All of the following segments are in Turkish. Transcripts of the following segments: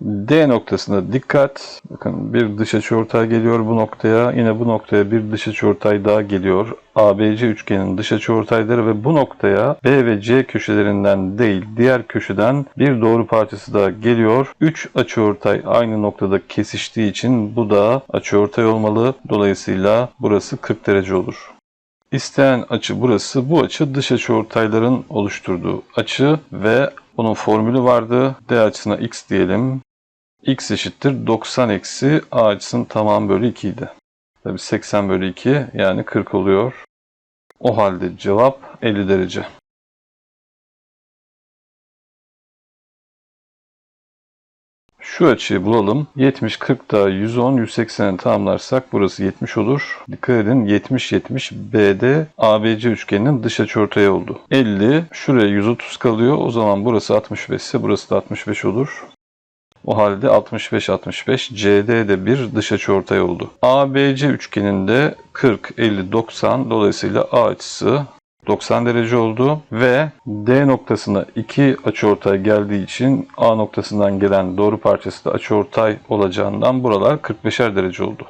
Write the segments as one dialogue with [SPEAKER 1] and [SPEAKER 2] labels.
[SPEAKER 1] D noktasına dikkat. Bakın bir dış açıortay geliyor bu noktaya. Yine bu noktaya bir dış açıortay daha geliyor. ABC üçgenin dış açıortayları ve bu noktaya B ve C köşelerinden değil diğer köşeden bir doğru parçası daha geliyor. 3 açıortay aynı noktada kesiştiği için bu da açıortay olmalı. Dolayısıyla burası 40 derece olur. İstenen açı burası. Bu açı dış açıortayların oluşturduğu açı ve bunun formülü vardı. D açısına x diyelim. X eşittir 90 eksi a açısının tamamı bölü 2 idi. Tabii 80 bölü 2 yani 40 oluyor. O halde cevap 50 derece. Şu açıyı bulalım. 70, 40 daha 110, 180'i tamamlarsak burası 70 olur. Dikkat edin 70, 70 BD ABC üçgeninin dış açıortayı oldu. 50, şuraya 130 kalıyor. O zaman burası 65 ise burası da 65 olur. O halde 65 65 CD de bir dış açıortay oldu. ABC üçgeninde 40 50 90 dolayısıyla A açısı 90 derece oldu ve D noktasına iki açıortay geldiği için A noktasından gelen doğru parçası da açıortay olacağından buralar 45'er derece oldu.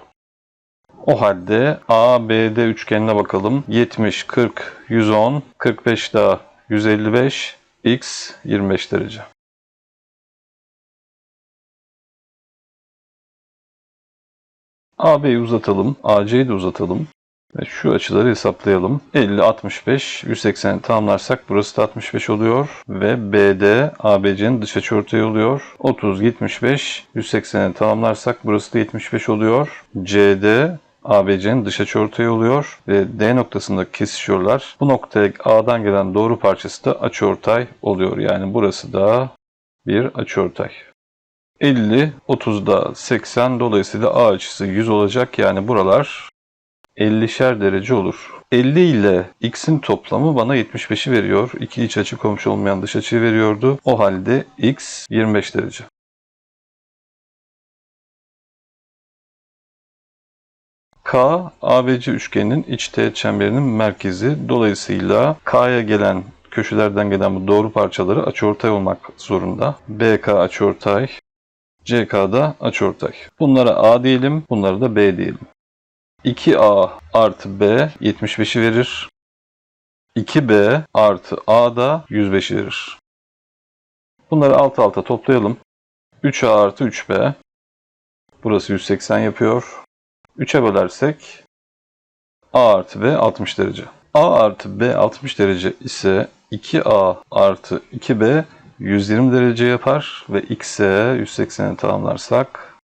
[SPEAKER 1] O halde ABD üçgenine bakalım. 70, 40, 110, 45 daha 155, X 25 derece. AB'yi uzatalım, AC'yi de uzatalım. Ve şu açıları hesaplayalım. 50, 65, 180 tamamlarsak burası da 65 oluyor. Ve BD ABC'nin dış açıortayı oluyor. 30, 75, 180'i tamamlarsak burası da 75 oluyor. CD ABC'nin dış açıortayı oluyor ve D noktasında kesişiyorlar. Bu noktaya A'dan gelen doğru parçası da açıortay oluyor. Yani burası da bir açıortay. 50, 30'da 80 dolayısıyla A açısı 100 olacak. Yani buralar 50'şer derece olur. 50 ile x'in toplamı bana 75'i veriyor. İki iç açı komşu olmayan dış açıyı veriyordu. O halde x 25 derece. K, ABC üçgeninin iç teğet çemberinin merkezi. Dolayısıyla K'ya gelen köşelerden gelen bu doğru parçaları açıortay olmak zorunda. BK açıortay, CK'da açıortay. Bunlara A diyelim, bunlara da B diyelim. 2A artı B 75'i verir. 2B artı A da 105'i verir. Bunları alt alta toplayalım. 3A artı 3B. Burası 180 yapıyor. 3'e bölersek A artı B 60 derece. A artı B 60 derece ise 2A artı 2B 120 derece yapar ve X'e 180'i tamamlarsak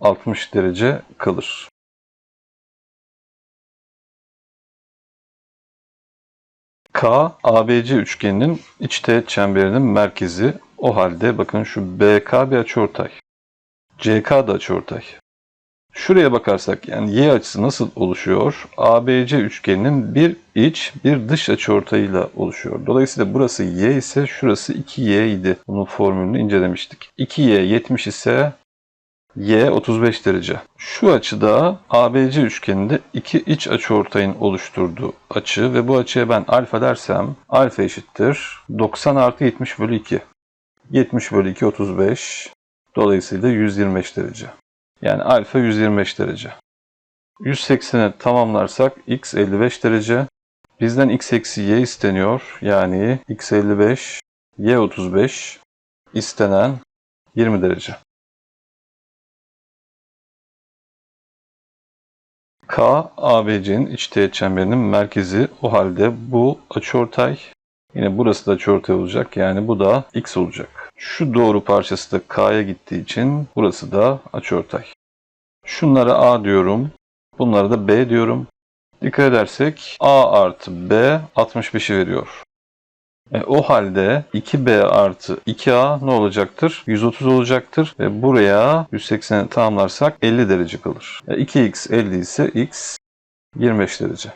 [SPEAKER 1] 60 derece kalır. K, ABC üçgeninin iç teğet çemberinin merkezi. O halde bakın şu BK bir açıortay. CK da açıortay. Şuraya bakarsak yani Y açısı nasıl oluşuyor? ABC üçgeninin bir iç bir dış açıortayıyla oluşuyor. Dolayısıyla burası Y ise şurası 2Y idi. Bunun formülünü incelemiştik. 2Y 70 ise Y 35 derece. Şu açıda ABC üçgeninde iki iç açıortayın oluşturduğu açı ve bu açıya ben alfa dersem alfa eşittir 90 artı 70 bölü 2. 70 bölü 2 35. Dolayısıyla 125 derece. Yani alfa 125 derece. 180'e tamamlarsak x 55 derece. Bizden x eksi y isteniyor. Yani x 55, y 35 istenen 20 derece. K, ABC'nin iç teğet çemberinin merkezi. O halde bu açıortay. Yine burası da açıortay olacak. Yani bu da x olacak. Şu doğru parçası da K'ya gittiği için burası da açıortay. Şunlara A diyorum. Bunlara da B diyorum. Dikkat edersek A artı B 65'i veriyor. E, o halde 2B artı 2A ne olacaktır? 130 olacaktır. Ve buraya 180'i tamamlarsak 50 derece kalır. E, 2x 50 ise x 25 derece.